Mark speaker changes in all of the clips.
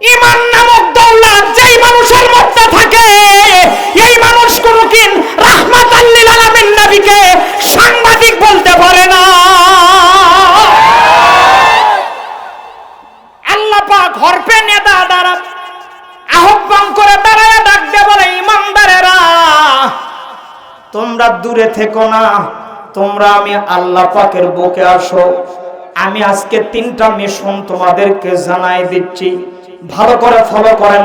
Speaker 1: ইমান নামক দৌলত যেই মানুষের মধ্যে থাকে, এই মানুষ কোনদিন রাহমাত আল্লিল আলামিন নবীকে সাংবাদিক বলতে পারে না। আল্লাহ পাক হরপে নেতা দ্বারা আহ্বান করে দাঁড়ায় ডাক দে বলে, ইমানদারেরা, তোমরা দূরে থেকো না, তোমরা আমি আল্লাহ পাকের বুকে আসো। আমি আজকে তিনটা মিশন তোমাদেরকে জানাই দিচ্ছি। ভালো করে ফলো করেন।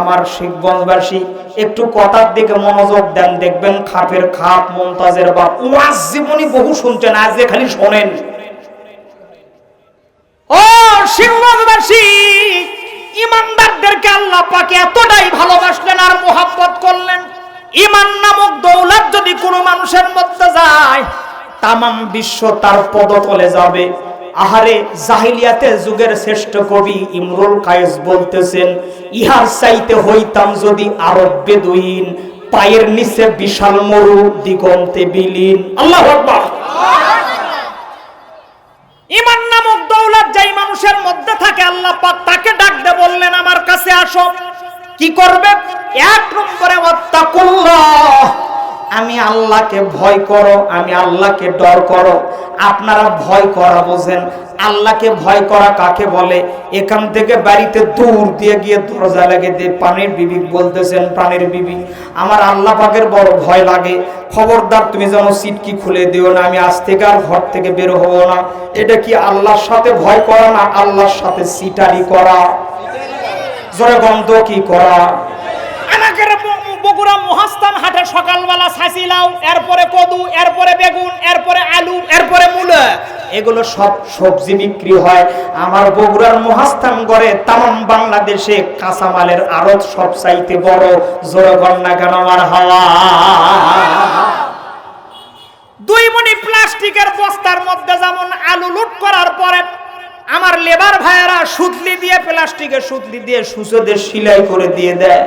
Speaker 1: আমার শিখগঞ্জবাসী, একটু কথার দিকে মনোযোগ দেন। দেখবেন খাপের খাপ, মমতাজের বাপ। ওয়াজ জীবনী বহু শুনছেন, আজ খালি শোনেন। ও শিববাসী ইমানদারদেরকে আল্লাহ পাকে এতটাই ভালোবাসলেন আর মোহাব্বত করলেন। ইমান নামক দৌলত যদি কোনো মানুষের মধ্যে যায়, তামাম বিশ্ব তার পদতলে যাবে। আহারে জাহিলিয়াতে যুগের শ্রেষ্ঠ কবি ইমরুল কায়েস বলতেছেন, ইহার চাইতে হইতাম যদি আরব বেদুইন, পায়ের নিচে বিশাল মরু, দিগন্তে বিলীন। আল্লাহ ইমান নামক দৌলত যেই মানুষের মধ্যে থাকে, আল্লাহ পাক তাকে ডাক দে বললেন, আমার কাছে আসো। কি করবে? এক নম্বরে, ওয়াত্তাকুল্লাহ। আমি আল্লাহকে ভয় করো, আমি আল্লাহকে ডর করো। আপনারা ভয় করা বোঝেন। আল্লাহকে ভয় করা কাকে বলে? এখান থেকে বাড়িতে দূর দিয়ে গিয়ে দরজা লেগে দিয়ে পানির বিবি বলতেছেন প্রাণের বিবি, আমার আল্লাহ পাকের বড় ভয় লাগে। খবরদার, তুমি যেন সিটকি খুলে দিও না। আমি আজ থেকে আর ঘর থেকে বের হব না। এটা কি আল্লাহর সাথে ভয় করা না আল্লাহর সাথে সিটারি করা? জোরে গন্ধ কি করা? বগুড়া মহাস্থান হাটে সকালবেলা ছাঁচিলাও এরপরে কদু, এরপরে বেগুন, এরপরে আলু, এরপরে মূলা। এগুলো সব সবজি বিক্রি হয়। আমার বগুড়ার মহাস্থান করে তাম বাংলাদেশে কাঁচামালের আড়ত সব চাইতে বড় জোরে গন্না কেন আমার হাওয়া। দুই মনি প্লাস্টিকের বস্তার মধ্যে যেমন আলু লুট করার পরে আমার লেবার ভাইয়েরা সুতলি দিয়ে প্লাস্টিকের সুতলি দিয়ে সুসোদের সিলাই করে দিয়ে দেয়।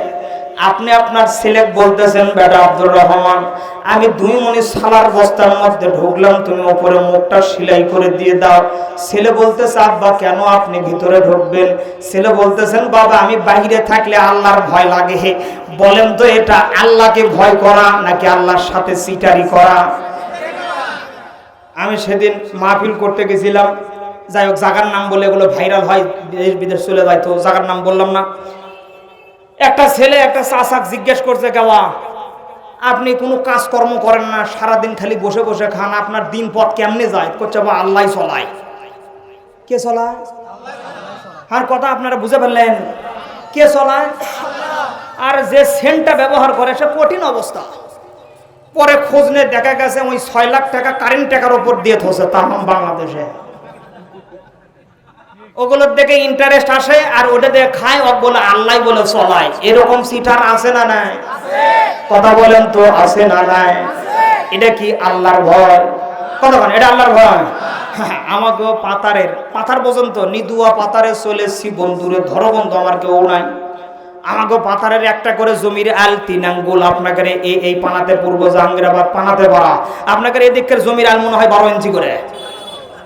Speaker 1: আপনি আপনার ছেলে বলতেছেন, বেটা আব্দুর রহমান, আমি দুই মনি সালার বস্তার মধ্যে ঢুকলাম, তুমি ওপরে মুখটা সেলাই করে দিয়ে দাও। ছেলে বলতেছে, আব্বা, কেন আপনি ভিতরে ঢুকবেন? ছেলে বলতেছেন, বাবা, আমি বাইরে থাকলে আল্লাহর ভয় লাগে হে। বলেন তো, এটা আল্লাহকে ভয় করা নাকি আল্লাহর সাথে সিটারি করা? আমি সেদিন মাহফিল করতে গেছিলাম। যাই হোক, জাগার নাম বলে এগুলো ভাইরাল হয় দেশ বিদেশ চলে যায়, তো জাগার নাম বললাম না। একটা ছেলে একটা চাষাক জিজ্ঞেস করছে কেওয়া আপনি কোনো কাজকর্ম করেন না, সারাদিন খালি বসে বসে খান, আপনার দিন পথ কেমনে যায়? করছে বা আল্লাহ চলায়। কে চলায়? আর কথা আপনারা বুঝে ফেললেন। কে চলায়? আর যে সেন্টটা ব্যবহার করে, সে কঠিন অবস্থা। পরে খোঁজ নিয়ে দেখা গেছে, ওই ছয় লাখ টাকা কারেন্ট টাকার উপর দিয়ে থসে তাম বাংলাদেশে। ওগুলোর দেখে ইন্টারেস্ট আসে আর ওটা দিয়ে খায় বলে আল্লাহ বলে চলায়। এরকম সিটার আছে না নাই? কথা বলেন তো, আছে না নাই? এটা কি আল্লাহর ভয়? বলেন, এটা আল্লাহর ভয়? আমাকেও পাতারের, পাতার পর্যন্ত নিদুয়া পাতারে চলেছি বন্ধুরে, ধরো বন্ধু, আমার কেউ নাই। আমাকে পাতারের একটা করে জমির আল তিন আঙ্গুল আপনাকে এই এই পানাতে পূর্ব জাহাঙ্গীরাবাদ পানাতে ভরা। আপনাকে এই দিকের জমির আল মনে হয় বারো ইঞ্চি করে।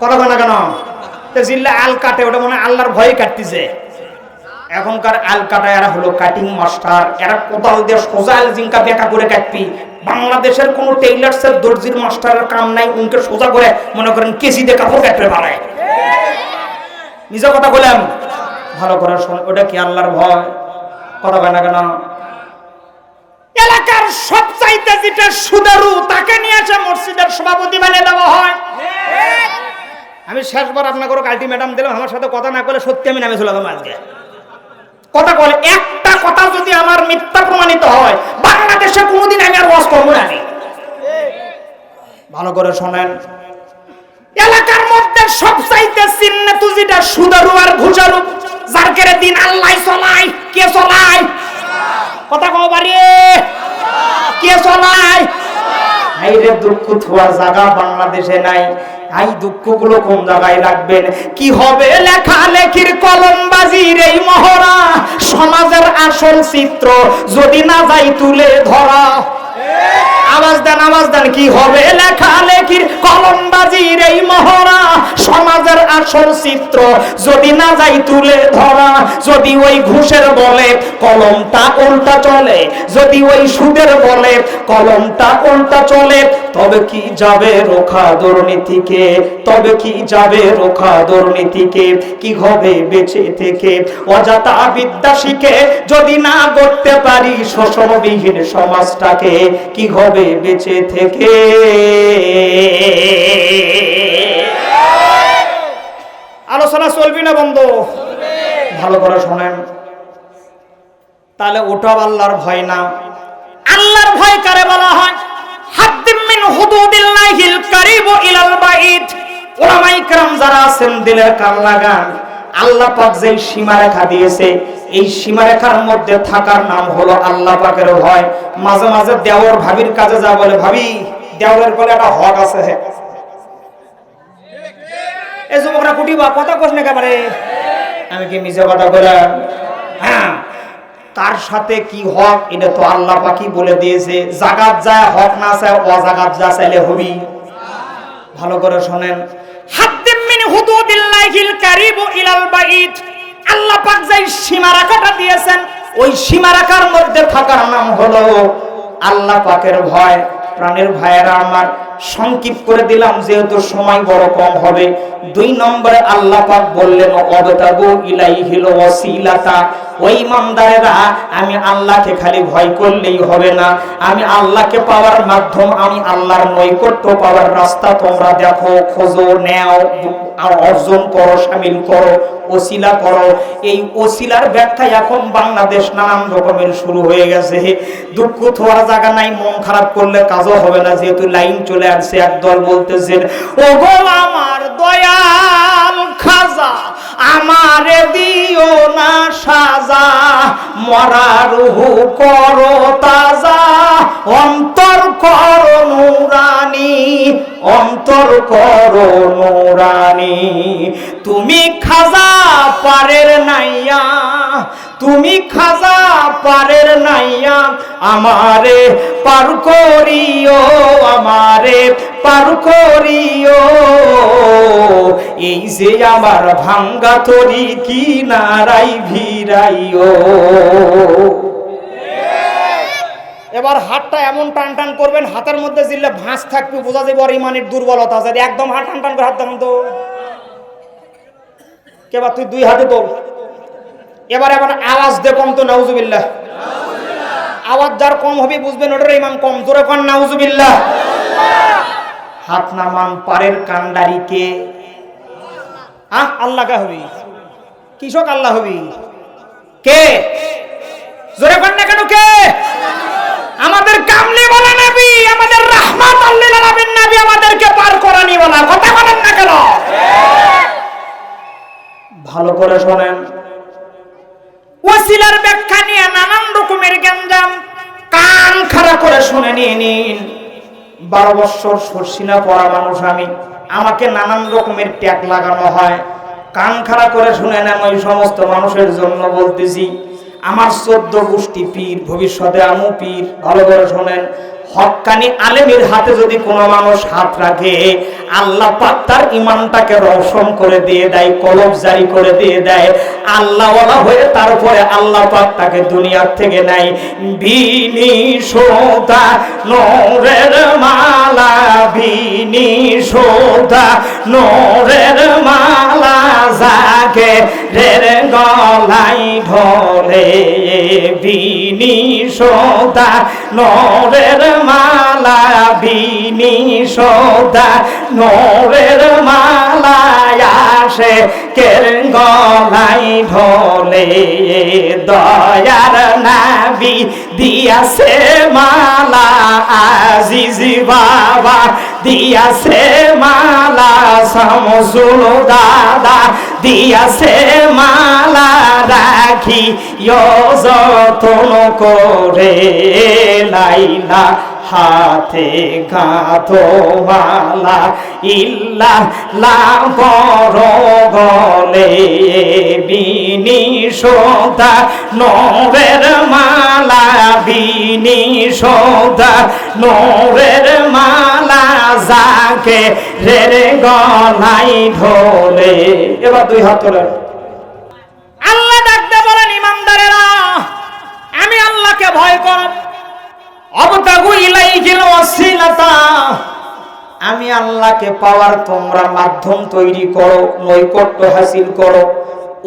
Speaker 1: বলে না কেন? জিল্লা আল কাটে, ওটা মনে হয় আল্লাহর ভয়ে কাটতেছে। এখনকার আল কাটা এরা হলো কাটিং মাস্টার এরা কোদাল দিয়ে সোজা আল জিঙ্কা বেকা করে কাটবি। বাংলাদেশের কোনো টেইলার্সের দর্জির মাস্টারের কাম নাই, উনকে সোজা করে মনে করেন কেজি দিয়ে কাপড় কাটতে পারে। নিজের কথা বললাম ভালো করে শোন, ওটা কি আল্লাহর ভয়? কথা বলে না কেন? এলাকার সবচাইতে যেটা সুদারু, তাকে নিয়ে এসে মসজিদের সভাপতি বানিয়ে দেওয়া হয়। আমি শেষবার আপনাকে আলটিমেটাম দিলাম, আমার সাথে কথা না করলে সত্যি আমি নামে চলে যাব আজকে। কথা বলে একটা কথা যদি আমার মিথ্যা প্রমাণিত হয়, বাংলাদেশে কোনোদিন আমি আর ওয়াজ করব না ভালো করে শোনেন। এলাকার মধ্যে সবচাইতে চিহ্ন তুজিটা সুদারু আর ঘুষারু যার কেড়ে দিন আল্লাহ চলাই, কে চলাই? কথা কও বাড়ি। কে চলাই? এই রে দুঃখ থোয়ার জায়গা বাংলাদেশে নাই। এই দুঃখগুলো কোন জায়গায় রাখবেন? কি হবে লেখা লেখির কলমবাজির এই মহড়া? সমাজের আসল চিত্র যদি না যাই তুলে ধরা। আওয়াজ দেন আওয়াজ দেন, কি হবে? লেখালেখির কলমবাজির এই মহড়া সমাজের আসল চিত্র। যদি না যাই তুলে ধরা, যদি ওই ঘুষের বলে কলমটা উল্টা চলে, যদি ওই সুদের বলে কলমটা উল্টা চলে তবে কি যাবে রোখা দুর্নীতিকে? তবে কি যাবে রোখা দুর্নীতিকে? কি হবে বেঁচে থেকে? অজাতা বিদ্যা শিখে যদি না করতে পারি শোষণবিহীন সমাজটাকে, কি হবে বেঁচে থেকে? আলোচনা চলবি না বন্ধ? ভালো করে শোনেন। তাহলে ওটাও আল্লাহর ভয় না। আল্লাহর ভয় কারে বলা হয়? হুদুদিল্লাহিল কারিবু ইলাল বাইত ওলামাই کرام যারা আছেন দিলের কান লাগান আল্লাহ পাক যে সীমারেখা দিয়েছে এই সীমারেখার মধ্যে থাকার নাম হলো আল্লাহ পাকের ভয় মাঝে মাঝে দেওর ভাবির কাজে যা বলে ভাবি দেওরের বলে একটা হক আছে এই যুবকরা কুটি বা কথা কোশ না একেবারে আমি কি মিছে কথা বললাম হ্যাঁ কার সাথে কি হক, এটা তো আল্লাহ পাকি বলে দিয়েছে। জাগাত যায়, হক না চায়, অজাগাত যা চাইলে হবি। ভালো করে শোনেন। আল্লাহ পাক যেই দিয়েছেন, ওই মধ্যে থাকার নাম হলো আল্লাহ পাকের ভয়। প্রাণের ভাইয়েরা, আমার করে দিলাম, যেহেতু সময় বড় কম হবে। দুই নম্বরে আল্লাহ পাক বললেন অবতাগু ইলাইহিল ওয়াসিলাতা ওই ইমানদারেরা, আমি আল্লাহকে খালি ভয় করলেই হবে না। আমি আল্লাহকে পাওয়ার মাধ্যম, আমি আল্লাহর নৈকট্য পাওয়ার রাস্তা তোমরা দেখো, খোঁজো, নেও, আর অর্জন করো, সামিল করো, ওসিলা করো। এই ওসিলার ব্যাখ্যা এখন বাংলাদেশ নানান রকমের শুরু হয়ে গেছে। দুঃখ থোয়ার জায়গা নাই, মন খারাপ করলে কাজও হবে না, যেহেতু লাইন চলে আসছে, একদল বলতেছেন ও গো আমার দয়াল খাজা, আমারে দিও না সাজা মরা রুহু করো তাজা। অন্তর করো নুরানি, অন্তর করো নুরানি। তুমি খাজা পারের নাইয়া তুমি খাজা পারের নাইয়া আমারে পার করিও, আমারে পার করিও। এই যে আমার ভাঙ্গা তরি কি নারাই ভিড়াইও। এবার হাতটা এমন টান টান করবেন, হাতের মধ্যে জিল্লে ভাঁজ থাকবে, বোঝা যাবে আর ইমানের দুর্বলতা আছে। একদম হাত টান টান করে হাত দেখান তো। কেবার তুই দুই হাতে তোল। এবার এবার আওয়াজ দে কম তো, নাউজুবিল্লাহ। আওয়াজ যার কম হবে বুঝবেন ওটার ইমান কম। জোরে কন, নাউজুবিল্লাহ। হাত নামান পারের কান্ডারিকে আহ, আল্লাহ কা হবি? কৃষক আল্লাহ হবি। কে? জোরে কন না কেন, কে? আমাদের কামলি বলা নবী, আমাদের রাহমাত আল্লিল আলামিন নবী আমাদেরকে পার করানি বলা। কথা বলেন না কেন? ভালো করে শোনেন। ওসিলার ব্যাখ্যা নিয়ে নানান রকমের গ্যাঞ্জাম কান খাড়া করে শুনে নিয়ে নিন। বারো বৎসর সরসিনা পড়া মানুষ আমি। আমাকে নানান রকমের ট্যাগ লাগানো হয়। কান খাড়া করে শুনে নেন ওই সমস্ত মানুষের জন্য বলতেছি, আমার চোদ্দ গোষ্ঠী পীর, ভবিষ্যতে আমু পীর, ভালো করে শোনেন। হক্কানি আলেমের হাতে যদি কোনো মানুষ হাত রাখে, আল্লাহ পাক তার ইমানটাকে রওশন করে দিয়ে দেয়, কলব জারি করে দিয়ে দেয়। আল্লাহওয়ালা হয়ে তারপরে আল্লাহ পাক তাকে দুনিয়ার থেকে নেয়। বিনি সোদা নোরের মালা, বিনি সোদা নোরের মালা জাগে রের গলাই ঢলে। বিনি সোদা নোরের মালা বিনি সোদা, নোরের মালা আসে কের গলাই ঢলে দয়ার নাবি দিয়াছে মালা, আজিজি বাবা দিয়াছে মালা সমসুল দাদা দিয়াছে মালা রাখি যতন করে, লাইলা হাতে গাঁথো মালা ইল্লা লা বড় গলে বিনি সোদা নোরের মালা বিনি সোদা নোরের মালা যাকে রে গলাই ঢোলে এবার দুই হাত তোলেন। আল্লাহ ডাকতে বলেন, ইমানদারেরা, আমি আল্লাহকে ভয় করব। আমি আল্লাহকে পাওয়ার তোমরা মাধ্যম তৈরি করো, নৈকট্য হাসিল করো।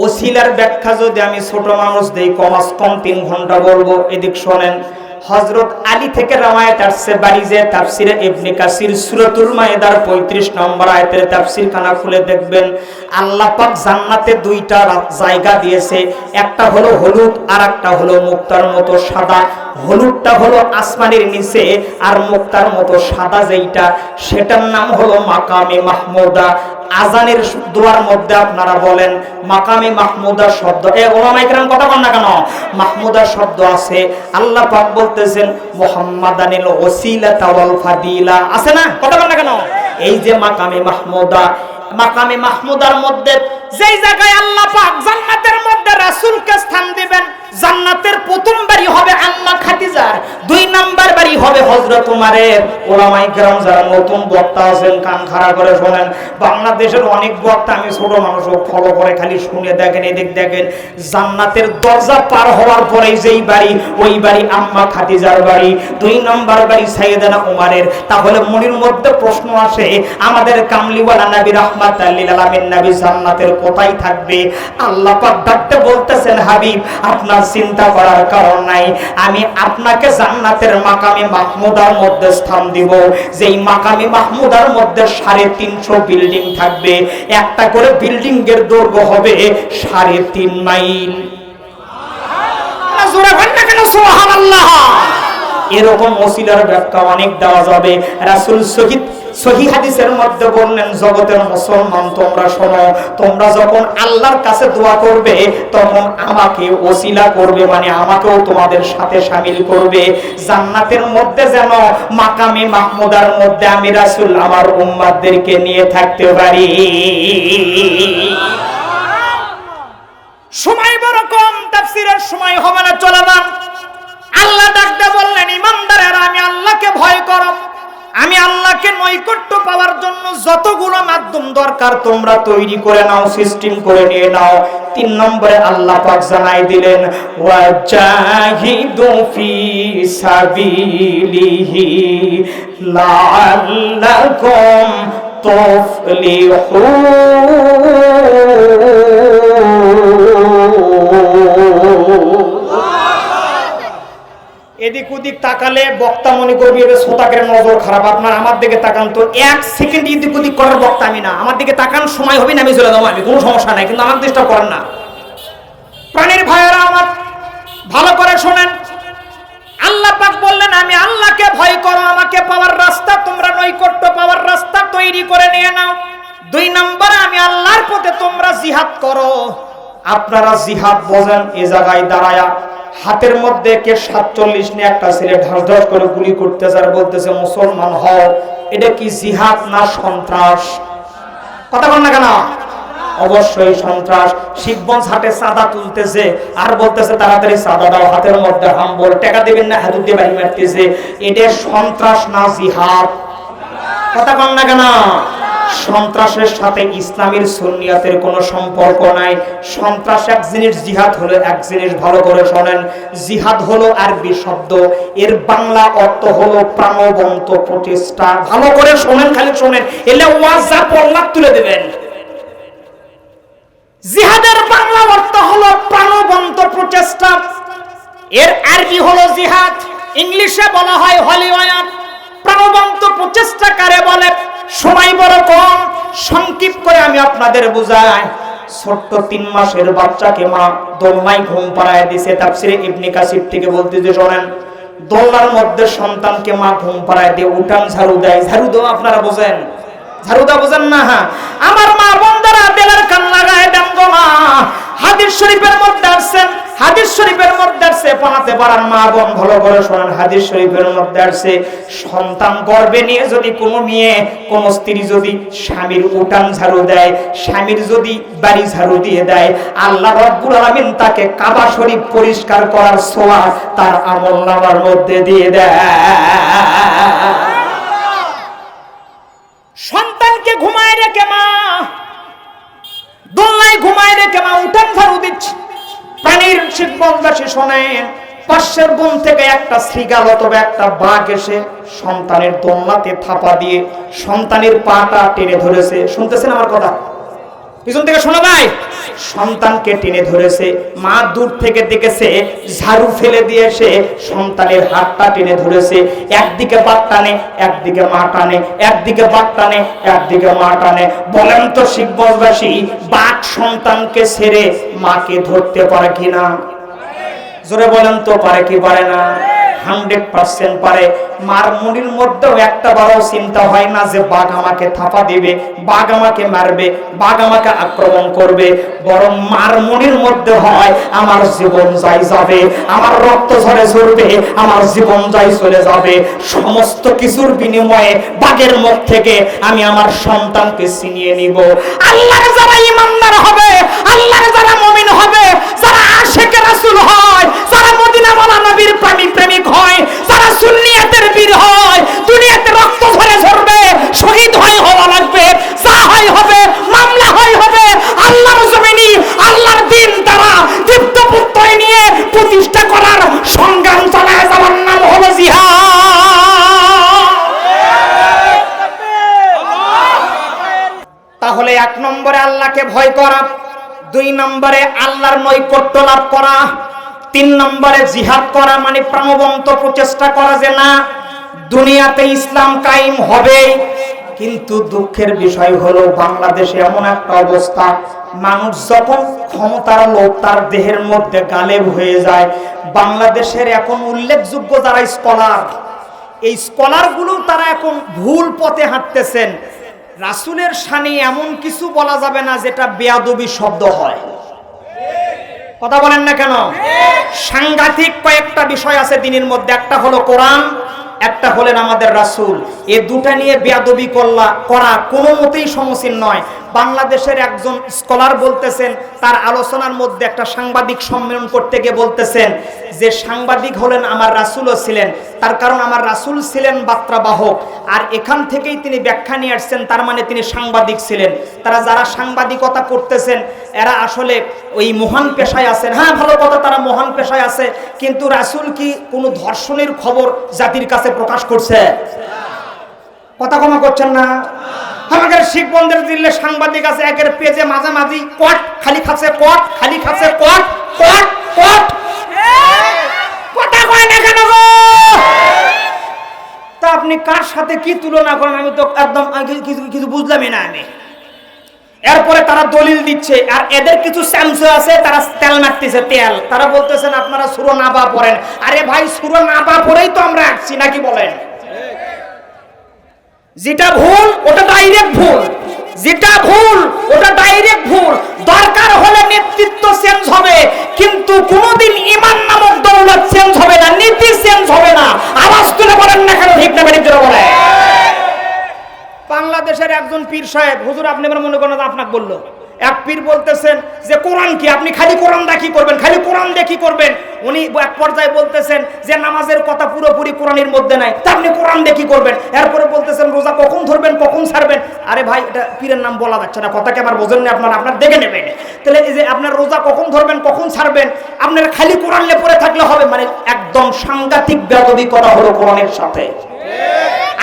Speaker 1: ওসিলার ব্যাখ্যা যদি আমি ছোট মানুষ দেই, কমাস কম তিন ঘণ্টা বলব। এদিক শোনেন হজরত আলী থেকে রামায়াত আসছে বাড়ি যে তাফসিরে ইবনে কাসির সূরাতুল মায়েদার 35 নম্বর আয়াতের তাফসির খানা খুলে দেখবেন, আল্লাহ পাক জান্নাতে দুইটা জায়গা দিয়েছে। একটা হলো হলুদ আর একটা হলো মুক্তার মতো সাদা। হলুদটা হলো আসমানের নিচে আর মুক্তার মতো সাদা যেইটা, সেটার নাম হলো মাকামে মাহমুদা। আজানের দোয়ার মধ্যে আপনারা বলেন, মাকামে মাহমুদা শব্দ। এ ওলামাই কেরাম কথা বল না কেন? মাহমুদা শব্দ আছে। আল্লাহ পাক বলতেছেন, মুহাম্মাদানিল ওসিলা তাওয়াল ফাদিলা। আছে না? কথা বল না কেন? এই যে মাকামে মাহমুদা, মাকামে মাহমুদার মধ্যে যেই জায়গায় আল্লাহ পাক জান্নাতের মধ্যে রাসূলকে স্থান দিবেন জান্নাতের প্রথম বাড়ি হবে আম্মা খাদিজার, দুই নাম্বার বাড়ি হবে হযরত উমারের। ওলামাই কেরাম যারা নতুন বক্তা আছেন, কান খাড়া করে শোনেন, বাংলাদেশের অনেক বক্তা, আমি ছোট মানুষও ফলো করে খালি শুনে দেখেন, এদিক দেখেন, জান্নাতের দরজা পার হওয়ার পরেই যেই বাড়ি, ওই বাড়ি আম্মা খাদিজার বাড়ি, দুই নাম্বার বাড়ি সাইয়েদানা উমারের। তাহলে মনির মধ্যে প্রশ্ন আসে, আমাদের কামলিওয়ালা নবী রাহমাত লিল আলামিন, নবী জান্নাতের কোথায় থাকবে? আল্লাহ পাক ডাকতে বলতেছেন, হাবিব, আপনার চিন্তা করার কারণ নাই। আমি আপনাকে জান্নাতের মাকামে মাহমুদার মধ্যে স্থান দিব। যেই মাকামে মাহমুদার মধ্যে সাড়ে তিনশো বিল্ডিং থাকবে। একটা করে বিল্ডিং এর দৈর্ঘ্য হবে সাড়ে তিন মাইল। সুবহানাল্লাহ। এরকম ওসিলার ব্যাখ্যা অনেক দেওয়া যাবে। রাসূল শহীদ সহি হাদিসের মধ্যে বললেন, জগতের মুসলমান তোমরা শোনো, তোমরা যখন আল্লাহর কাছে দোয়া করবে, তখন আমাকে ওসিলা করবে মানে আমাকেও তোমাদের সাথে শামিল করবে। জান্নাতের মধ্যে যেন মাকামে মাহমুদার মধ্যে আমি রাসূল, আমার উম্মাদদেরকে নিয়ে থাকতে পারি। সময় বড় তাফসীরের সময় হবে না, চলে না আল্লাহ ডাকতে বললেন, ইমানদারেরা, আমি আল্লাহকে ভয় করো। আমি আল্লাহকে নৈকট্য পাওয়ার জন্য যতগুলো মাধ্যম দরকার তোমরা তৈরি করে নাও, সিস্টেম করে নিয়ে নাও। তিন নম্বরে আল্লাহ পাক জানাই দিলেন, ওয়াজাহিদু ফি সাবিলিহি লাআল্লাকুম তুফলিহুন। এদিক ওদিক তাকালে বক্তা মনে করবি এটা শ্রোতাকের নজর খারাপ। আপনার আমার দিকে তাকান তো এক সেকেন্ড এদিক ওদিক করার বক্তা আমি না। আমার দিকে তাকান, সময় হবে না, আমি চলে যাব আমি। কোনো সমস্যা নাই, কিন্তু আমার ডিস্টার্ব করেন না। প্রাণীর ভাইয়েরা আমার, ভালো করে শোনেন। আল্লাহ পাক বললেন, আমি আল্লাহকে ভয় করো, আমাকে পাওয়ার রাস্তা তোমরা নৈকট্য পাওয়ার রাস্তা তৈরি করে নিয়ে নাও। দুই নম্বরে, আমি আল্লাহর পথে তোমরা জিহাদ করো। আপনারা জিহাদ বোঝেন, এ জায়গায় দাঁড়ায়া হাতের মধ্যে কে সাতচল্লিশ নিয়ে একটা ছেলে ঢাস ঢাস করে গুলি করতেছে আর বলতেছে, মুসলমান হও। এটা কি জিহাদ না সন্ত্রাস? কথা বল না কেন? অবশ্যই সন্ত্রাস। শিবগঞ্জ হাটে চাঁদা তুলতেছে আর বলতেছে, তাড়াতাড়ি চাঁদা দাও, হাতের মধ্যে হাম্বল। টাকা দেবেন না হাতুর দিয়ে বাড়ি মারতেছে। এটা সন্ত্রাস না জিহাদ? কথা বল না কেন? সন্ত্রাসের সাথে ইসলামের সুন্নিয়াতের কোনো সম্পর্ক নাই। সন্ত্রাস এক জিনিস, জিহাদ হলো এক জিনিস, ভালো করে শোনেন। জিহাদ হলো আরবি শব্দ। এর বাংলা অর্থ হলো প্রাণবন্ত প্রচেষ্টা ভালো করে শোনেন, খালি শোনেন। এলে ওয়াজ যা তুলে দেবেন। জিহাদের বাংলা অর্থ হলো প্রাণবন্ত প্রচেষ্টা এর আরবি হলো জিহাদ। ইংলিশে বলা হয় হলিওয়ার প্রাণবন্ত প্রচেষ্টা কারে বলে সময় বড় কম, সংক্ষিপ্ত করে আমি আপনাদের বুঝাই। ছোট্ট তিন মাসের বাচ্চাকে মা দোলনায় ঘুম পাড়ায় দিছে তাফসিরে ইবনে কাসির থেকে বলতে যে শোনেন, দোলনার মধ্যে সন্তানকে মা ঘুম পাড়ায় দিয়ে উঠান, ঝাড়ু দেয়। ঝাড়ু দেওয়া আপনারা বোঝেন? ঝাড়ুদা বোঝেন না? হ্যাঁ আমার মা বন্ধরা দেলার কান লাগায় দেন গো মা। হাদিস শরীফের মধ্যে আসছেন হাদিস শরীফের মধ্যে আসছে বাঁচতে পারার মা বোন ভালো করে শোনেন, হাদিস শরীফের মধ্যে আসছে, সন্তান গর্ভে নিয়ে যদি কোনো মেয়ে, কোন স্ত্রী যদি স্বামীর উঠান ঝাড়ু দেয়, স্বামীর যদি বাড়ি ঝাড়ু দিয়ে দেয়, আল্লাহ রব্বুল আলামিন তাকে কাবা শরীফ পরিষ্কার করার সোয়া তার আমল নামার মধ্যে দিয়ে দেয়। সন্তানকে ঘুমায় রেখে মা, দোলনায় ঘুমায় রেখে মা উঠান ঝাড়ু দিচ্ছে। প্রাণীর শিল্পবাসী শোনেন, পাশের বন থেকে একটা শ্রীগাল অথবা একটা বাঘ এসে সন্তানের দোলনাতে থাপা দিয়ে সন্তানের পাটা টেনে ধরেছে। শুনতেছেন আমার কথা? পিছন থেকে শোনা ভাই সন্তানকে টেনে ধরেছে, মা দূর থেকে দেখেছে, ঝাড়ু ফেলে দিয়ে এসে সন্তানের হাতটা টেনে ধরেছে। একদিকে বাট টানে, একদিকে মা টানে, একদিকে বাট টানে, একদিকে মা টানে। বলেন তো শিখবসবাসী, বাঘ সন্তানকে ছেড়ে মাকে ধরতে পারে কিনা জোরে বলেন তো পারে কি পারে না? হান্ড্রেড পার্সেন্ট পারে। মার মধ্যেও একটা চিন্তা হয় না যে বাঘ আমাকে থাপা দিবে, বাঘ আমাকে মারবে, বাঘ আমাকে আক্রমণ করবে। বরং মার মধ্যে হয়, আমার জীবন যাই যাবে, আমার রক্ত ঝরে ঝরবে, আমার জীবন যাই চলে যাবে। সমস্ত কিছুর বিনিময়ে বাঘের মুখ থেকে আমি আমার সন্তানকে ছিনিয়ে নিব। আল্লাহর যারা ইমানদার হবে, আল্লাহর যারা মুমিন হবে, যারা আশেকে রাসূল হয় বীর হয়, দুনিয়াতে রক্ত ঝরে ঝরবে, শহীদ হয় হওয়া লাগবে, যা হবে, মামলা হয় হবে, আল্লাহর জমিনি আল্লাহর দিন তারা দীপ্ত প্রত্যয় নিয়ে প্রতিষ্ঠা করার সংগ্রাম চালায় যাওয়ার নাম হলো জিহাদ। তাহলে এক নম্বরে আল্লাহকে ভয় করা, দুই নম্বরে আল্লাহর নৈকট্য লাভ করা, তিন নম্বরে জিহাদ করা মানে প্রাণবন্ত প্রচেষ্টা করা যে না দুনিয়াতে ইসলাম কায়েম হবে। কিন্তু দুঃখের বিষয় হলো, বাংলাদেশে এমন একটা অবস্থা, মানুষ যখন ক্ষমতার লোক তার দেহের মধ্যে গালেব হয়ে যায়। বাংলাদেশের এখন উল্লেখযোগ্য যারা স্কলার, এই স্কলারগুলো তারা এখন ভুল পথে হাঁটতেছেন। রাসুলের সানি এমন কিছু বলা যাবে না যেটা বেয়াদবি শব্দ হয়। কথা বলেন না কেন? সাংঘাতিক কয়েকটা বিষয় আছে দিনের মধ্যে। একটা হলো কোরআন একটা হলেন আমাদের রাসুল। এ দুটা নিয়ে বেয়াদবি করলা করা কোনো মতেই সমসীন নয়। বাংলাদেশের একজন স্কলার বলতেছেন, তার আলোচনার মধ্যে একটা সাংবাদিক সম্মেলন করতে গিয়ে বলতেছেন যে সাংবাদিক হলেন আমার রাসূলও ছিলেন, তার কারণ আমার রাসূল ছিলেন বার্তাবাহক আর এখান থেকেই তিনি ব্যাখ্যা নিয়ে আসছেন, তার মানে তিনি সাংবাদিক ছিলেন। তারা যারা সাংবাদিকতা করতেছেন, এরা আসলে ওই মহান পেশায় আছেন। হ্যাঁ ভালো কথা, তারা মহান পেশায় আছে, কিন্তু রাসূল কি কোনো ধর্ষণের খবর জাতির কাছে প্রকাশ করছে? কথা ক্ষমা করছেন না? আমাদের শিখ বন্ধের দিল্লে সাংবাদিক আছে একের পেজে মাঝামাঝি কট খালি খাচ্ছে কট খালি খাচ্ছে কট কট কট। কথা কয় না কেন গো? তা আপনি কার সাথে কি তুলনা করেন? আমি তো একদম কিছু কিছু বুঝলামই না আমি। এরপরে তারা দলিল দিচ্ছে আর এদের কিছু স্যামসো আছে তারা তেল মারতেছে তেল। তারা বলতেছেন আপনারা সুরো নাবা পড়েন। আরে ভাই সুরো নাবা পড়েই তো আমরা আসছি নাকি বলেন? যেটা ভুল, ওটা ডাইরেক্ট ভুল। যেটা ভুল, ওটা ডাইরেক্ট ভুল। দরকার হলে নেতৃত্ব চেঞ্জ হবে, কিন্তু কোনোদিন ইমান নামক দৌলত চেঞ্জ হবে না, নীতি চেঞ্জ হবে না। আওয়াজ তুলে বলেন না কেন ঠিক না বেরিয়ে বলে বাংলাদেশের একজন পীর সাহেব, হুজুর, আপনি মনে করেন আপনাকে বলল এক পীর বলতেছেন যে, কোরআন কি? আপনি খালি কোরআন দেখি করবেন? খালি কোরআন দেখি করবেন? উনি এক পর্যায়ে বলতেছেন যে, নামাজের কথা পুরোপুরি কোরআনের মধ্যে নাই। তা আপনি কোরআন দেখি করবেন? এরপরে বলতেছেন, রোজা কখন ধরবেন? কখন ছাড়বেন? আরে ভাই, এটা পীরের নাম বলা যাচ্ছে না। কথাকে আমার বোঝেন না আপনার? আপনার দেখে নেবেন। তাহলে এই যে, আপনার রোজা কখন ধরবেন? কখন ছাড়বেন? আপনার খালি কোরআন লে পড়ে থাকলে হবে। মানে একদম সাংঘাতিক বেদবি করা হলো কোরআনের সাথে।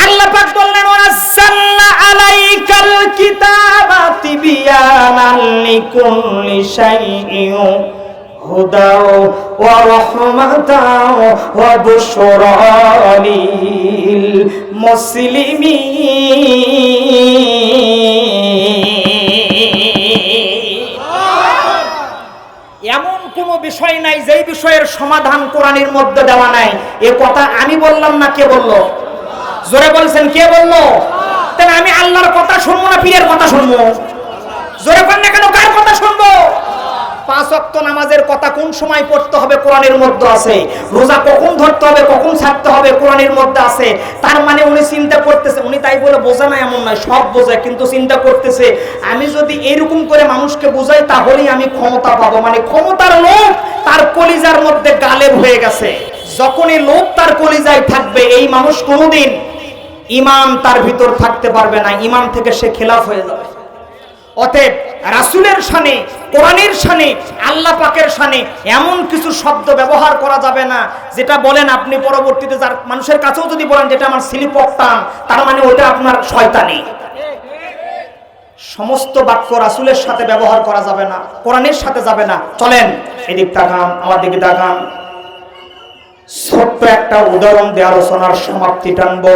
Speaker 1: আল্লাহ পাক বললেন, ওয়ানাজ্জালনা আলাইকাল কিতাবা তিবিয়ানাল লিকুল্লি শাইইন, হুদাও ওয়া রাহমাতাও ওয়া বুশরা লিল এমন কোনো বিষয় নাই যেই বিষয়ের সমাধান কোরআনের মধ্যে দেওয়া নাই। এ কথা আমি বললাম না, কে বলল? জোরে বলছেন কে বলল? তাহলে আমি আল্লাহর কথা শুনব না পীরের কথা শুনব? জোরে পান না কেন কার কথা শুনব? পাঁচ নামাজের কথা কোন সময় পড়তে হবে কোরআনের মধ্যে আছে? রোজা কখন ধরতে হবে কখন ছাড়তে হবে কোরআনের মধ্যে আছে? তার মানে উনি চিন্তা করতেছে উনি তাই বলে বোঝা না এমন নয় সব বোঝে কিন্তু চিন্তা করতেছে আমি যদি এরকম করে মানুষকে বোঝাই তাহলেই আমি ক্ষমতা পাবো। মানে ক্ষমতার লোভ তার কলিজার মধ্যে গালেব হয়ে গেছে। যখনই লোভ তার কলিজায় থাকবে, এই মানুষ কোনোদিন ইমান তার ভিতর থাকতে পারবে না। ইমান থেকে সে খেলাফ হয়ে যাবে। অতএব রাসুলের সানে কোরআনের সানে আল্লাহ পাকের সানে এমন কিছু শব্দ ব্যবহার করা যাবে না, যেটা বলেন আপনি পরবর্তীতে যার মানুষের কাছেও যদি বলেন যেটা আমার স্লিপ অফ টান, তার মানে ওটা আপনার শয়তানি। সমস্ত বাক্য রাসুলের সাথে ব্যবহার করা যাবে না, কোরআনের সাথে যাবে না। চলেন, এদিক তাকান, আমার দিকে তাকান। ছোট্ট একটা উদাহরণ দিয়ে আলোচনার সমাপ্তি টানব।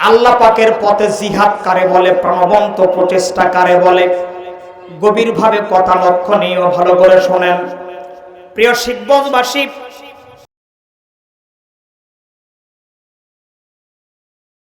Speaker 1: আল্লাহ পাকের পথে জিহাদ কারে বলে, প্রাণবন্ত প্রচেষ্টা কারে বলে? গভীরভাবে কথা লক্ষণীয়, ভালো করে শোনেন। প্রিয় শিখবজবাসী